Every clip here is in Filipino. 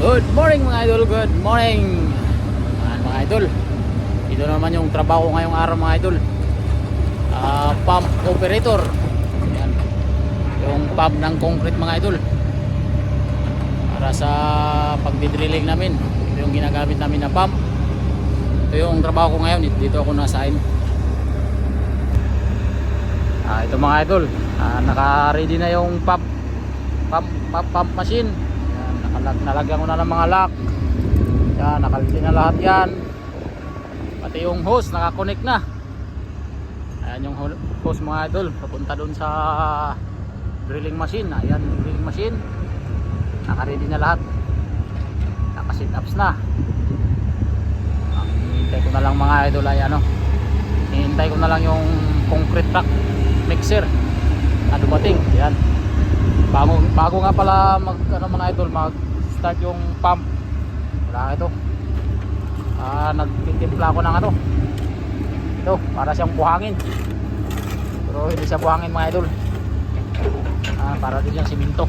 Good morning mga idol, good morning. Ayan, mga idol. Ito naman yung trabaho ngayong araw mga idol. Ah, Pump operator. Ayan. Yung pump ng concrete mga idol. Para sa pagdidrilling namin. Ito yung ginagamit namin na pump. Ito yung trabaho ko ngayon. Dito ako na-assign. Ah, ito mga idol. Ah, Naka-ready na yung pump. Pump, pump, pump machine nalagyan ko na ng mga lock. Yan, nakaliti na lahat yan. Pati yung hose nakakonect na. Ayan yung ho- hose mga idol. Papunta dun sa drilling machine. Ayan yung drilling machine. Nakaready na lahat. Nakasit ups na. Ang hinihintay ko na lang mga idol ay ano. Hinihintay ko na lang yung concrete truck mixer na dumating. Yan bago bago nga pala mag ano mga idol mag start yung pump. Wala ito. Ah nagtitimpla ako ng ano. Ito para siyang buhangin. Pero hindi siya buhangin mga idol. Ah, para din siyang siminto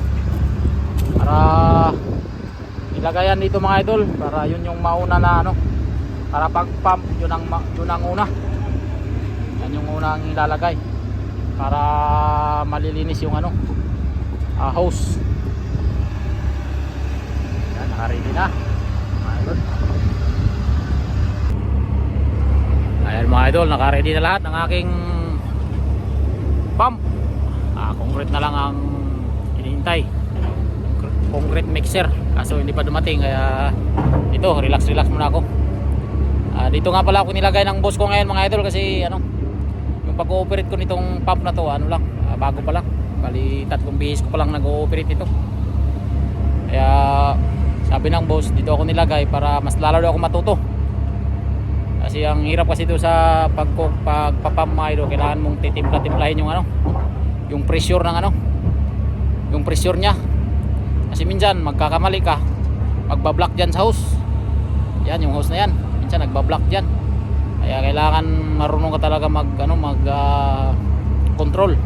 para ilagayan dito mga idol para yun yung mauna na ano. Para pag pump yun ang, yun ang una. Yan yung unang ilalagay. Para malilinis yung ano uh, hose naka-ready na mga idol ayan mga idol naka-ready na lahat ng aking pump. Ah, concrete na lang ang hinihintay. Concre- concrete mixer. Kaso hindi pa dumating kaya ito relax relax muna ako. Ah, dito nga pala ako nilagay ng boss ko ngayon mga idol kasi ano yung pag-ooperate ko nitong pump na to ano lang ah, bago pa lang. Bali tatlong bihis ko pa lang nag-ooperate ito kaya sabi ng boss dito ako nilagay para mas lalo ako matuto. Kasi ang hirap kasi ito sa pag pagpapam mga idol kailangan mong titimpla-timplahin yung ano yung pressure ng ano yung pressure niya. Kasi minsan magkakamali ka magbablock dyan sa hose yan yung hose na yan. Minsan nagbablock dyan. Kaya kailangan marunong ka talaga mag ano mag ah, control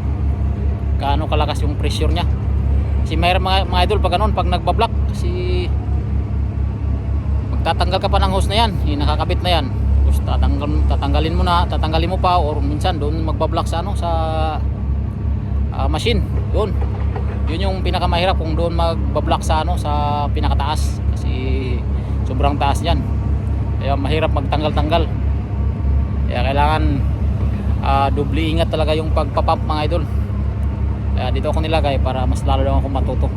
gaano kalakas yung pressure niya. Kasi mayroon mga, mga idol pag ganun pag nagbablock kasi magtatanggal ka pa ng hose na yan. Yung nakakabit na yan. Tapos tatanggal, tatanggalin mo na tatanggalin mo pa or minsan doon magbablock sa ano sa ah, machine. Yun yun yung pinakamahirap kung doon magbablock sa ano sa pinakataas. Kasi sobrang taas yan. Kaya mahirap magtanggal-tanggal. Kaya kailangan ah, doble ingat talaga yung pagpapump mga idol. Kaya dito ako nilagay para mas lalo lang ako matuto